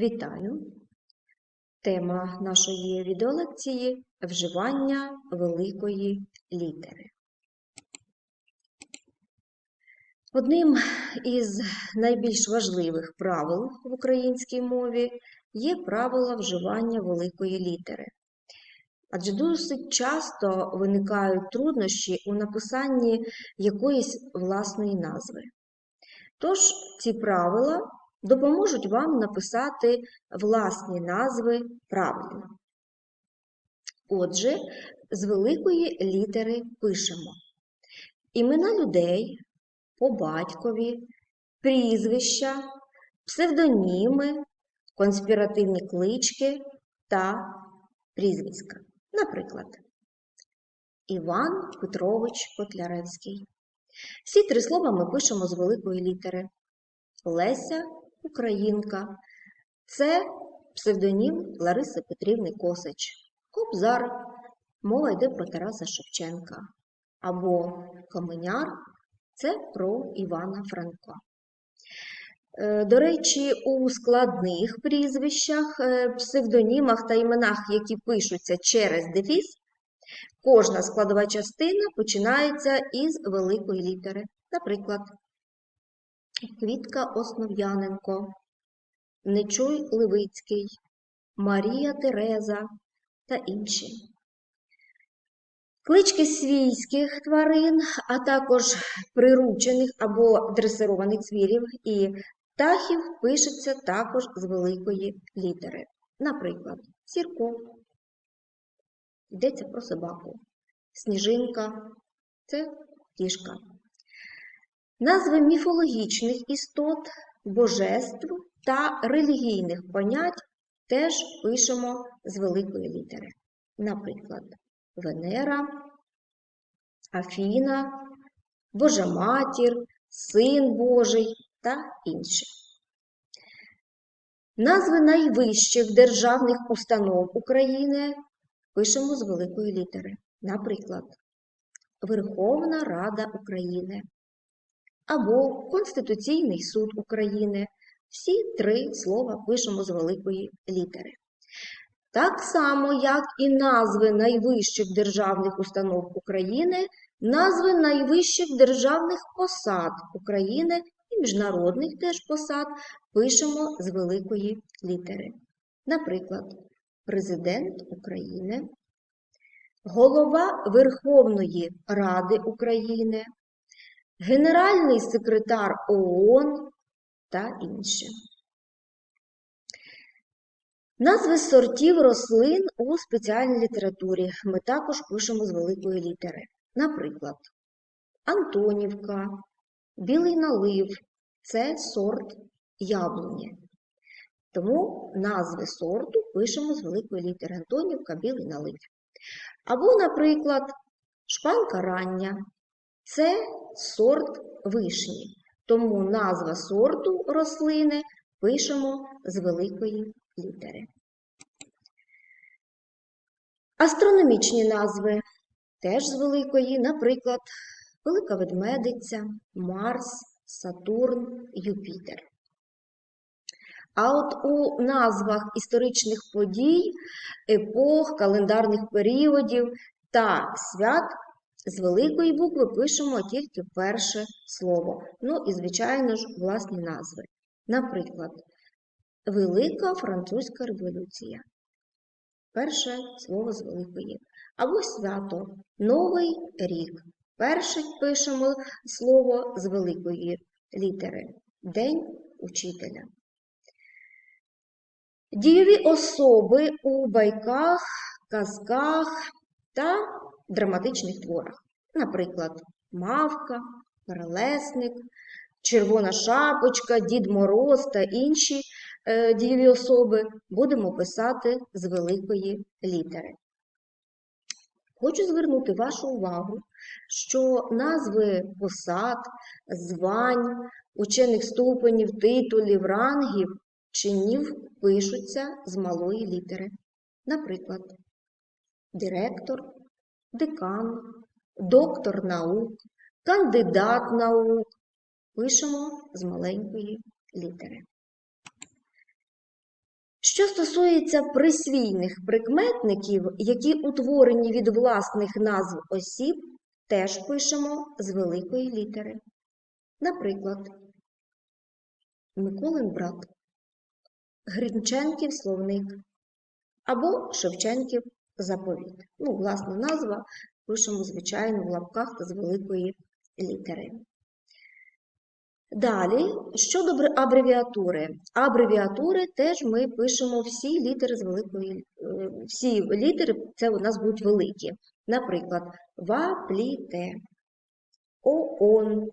Вітаю! Тема нашої відеолекції вживання великої літери. Одним із найбільш важливих правил в українській мові є правило вживання великої літери. Адже досить часто виникають труднощі у написанні якоїсь власної назви. Тож ці правила допоможуть вам написати власні назви правильно. Отже, з великої літери пишемо імена людей по батькові, прізвища, псевдоніми, конспіративні клички та прізвиська. Наприклад, Іван Петрович Котляревський. Всі три слова ми пишемо з великої літери. Леся Українка. Це псевдонім Лариси Петрівни Косич. Кобзар. Мова йде про Тараса Шевченка. Або Каменяр це про Івана Франка. Е, До речі, у складних прізвищах, е, псевдонімах та іменах, які пишуться через дефіс, кожна складова частина починається із великої літери. Наприклад, Квітка Основ'яненко, Нечуй Левицький, Марія Тереза та інші. Клички свійських тварин, а також приручених або дресированих звірів і птахів пишеться також з великої літери. Наприклад, Сірко. Йдеться про собаку. Сніжинка це кішка. Назви міфологічних істот, божеств та релігійних понять теж пишемо з великої літери. Наприклад, Венера, Афіна, Божа Матір, Син Божий та інші. Назви найвищих державних установ України пишемо з великої літери. Наприклад, Верховна Рада України або Конституційний суд України. Всі три слова пишемо з великої літери. Так само, як і назви найвищих державних установ України, назви найвищих державних посад України і міжнародних теж посад пишемо з великої літери. Наприклад, Президент України, Голова Верховної Ради України, Генеральний секретар ООН та інше. Назви сортів рослин у спеціальній літературі ми також пишемо з великої літери. Наприклад, Антонівка, білий налив це сорт яблуні. Тому назви сорту пишемо з великої літери Антонівка, білий налив. Або, наприклад, шпанка рання це сорт вишні. Тому назва сорту рослини пишемо з великої літери. Астрономічні назви теж з великої, наприклад, Велика Ведмедиця, Марс, Сатурн, Юпітер. А от у назвах історичних подій, епох, календарних періодів та свят з великої букви пишемо тільки перше слово. Ну і, звичайно ж, власні назви. Наприклад, Велика Французька революція. Перше слово з великої. Або свято Новий рік. Перше пишемо слово з великої літери. День учителя. Дієві особи у байках, казках та драматичних творах. Наприклад, Мавка, Перелесник, Червона шапочка, Дід Мороз та інші е, дієві особи будемо писати з великої літери. Хочу звернути вашу увагу, що назви посад, звань, учених ступенів, титулів, рангів, чинів пишуться з малої літери. Наприклад, директор, декан, доктор наук, кандидат наук пишемо з маленької літери. Що стосується присвійних прикметників, які утворені від власних назв осіб, теж пишемо з великої літери. Наприклад, Миколин брат, Гринченків словник або Шевченків заповіт. Ну, власна назва пишемо, звичайно, в лапках з великої літери. Далі, щодо абре- абревіатури. Абревіатури теж ми пишемо всі літери з великої, е, всі літери, це у нас будуть великі. Наприклад, ВАПЛІТЕ, ООН,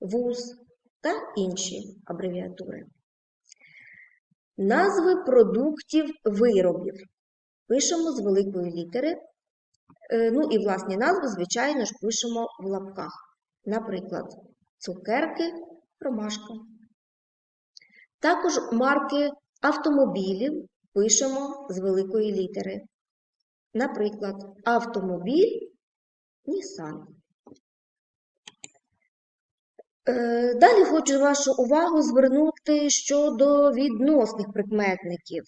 ВУЗ та інші абревіатури. Назви продуктів виробів. Пишемо з великої літери. Е, Ну і власні назви, звичайно ж, пишемо в лапках. Наприклад, цукерки, ромашка. Також марки автомобілів пишемо з великої літери. Наприклад, автомобіль Nissan. Е, Далі хочу вашу увагу звернути щодо відносних прикметників.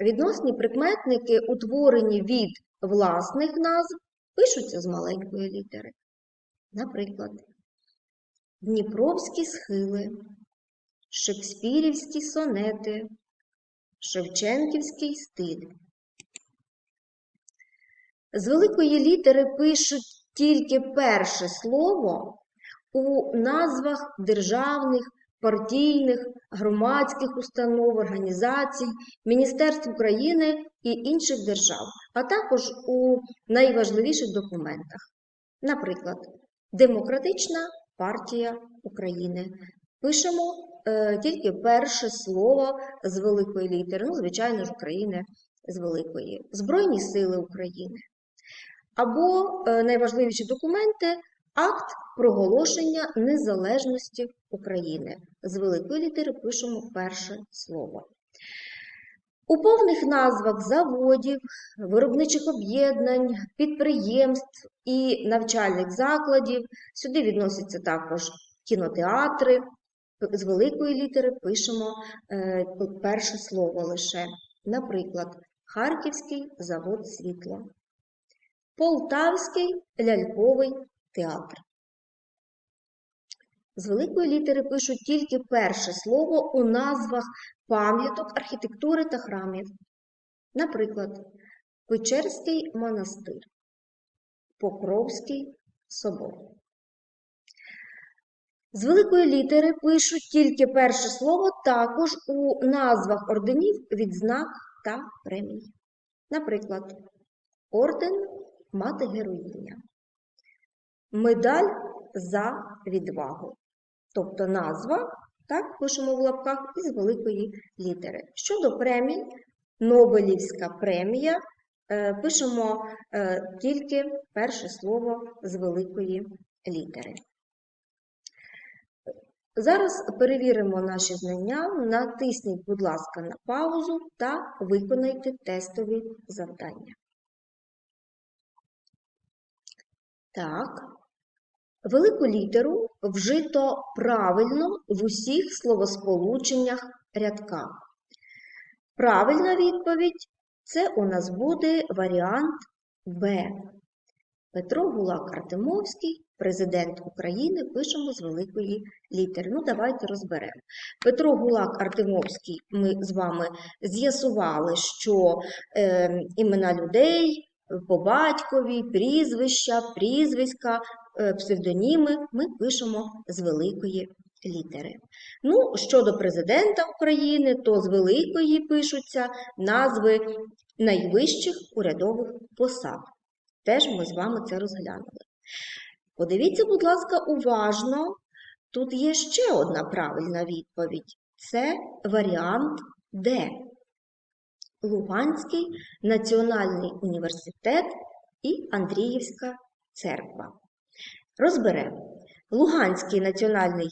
Відносні прикметники, утворені від власних назв, пишуться з маленької літери. Наприклад, Дніпровські схили, Шекспірівські сонети, Шевченківський стиль. З великої літери пишуть тільки перше слово у назвах державних, партійних, громадських установ, організацій, Міністерств України і інших держав, а також у найважливіших документах. Наприклад, Демократична партія України. Пишемо е, тільки перше слово з великої літери, ну, звичайно ж, України з великої, Збройні сили України. Або е, найважливіші документи акт проголошення незалежності України. З великої літери пишемо перше слово. У повних назвах заводів, виробничих об'єднань, підприємств і навчальних закладів сюди відносяться також кінотеатри. З великої літери пишемо е, перше слово лише. Наприклад, Харківський завод світла, Полтавський ляльковий театр. З великої літери пишуть тільки перше слово у назвах пам'яток архітектури та храмів. Наприклад, Печерський монастир, Покровський собор. З великої літери пишуть тільки перше слово також у назвах орденів, відзнак та премій. Наприклад, орден Мати Героїня, медаль за відвагу. Тобто назва, так, пишемо в лапках із великої літери. Щодо премій, Нобелівська премія, е, пишемо е, тільки перше слово з великої літери. Зараз перевіримо наші знання. Натисніть, будь ласка, на паузу та виконайте тестові завдання. Так, велику літеру вжито правильно в усіх словосполученнях рядка. Правильна відповідь це у нас буде варіант Б. Петро Гулак Артемовський, президент України, пишемо з великої літери. Ну, давайте розберемо. Петро Гулак Артемовський, ми з вами з'ясували, що е, імена людей по батькові, прізвища, прізвиська, псевдоніми ми пишемо з великої літери. Ну, щодо президента України, то з великої пишуться назви найвищих урядових посад. Теж ми з вами це розглянули. Подивіться, будь ласка, уважно. Тут є ще одна правильна відповідь. Це варіант Д. Луганський національний університет і Андріївська церква. Розберемо. Луганський національний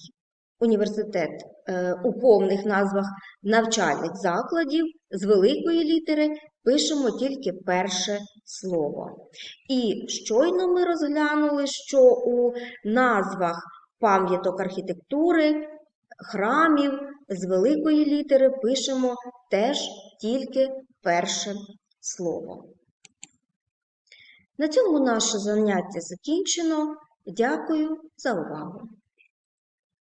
університет е, у повних назвах навчальних закладів з великої літери пишемо тільки перше слово. І щойно ми розглянули, що у назвах пам'яток архітектури храмів з великої літери пишемо теж тільки перше слово. На цьому наше заняття закінчено. Дякую за увагу!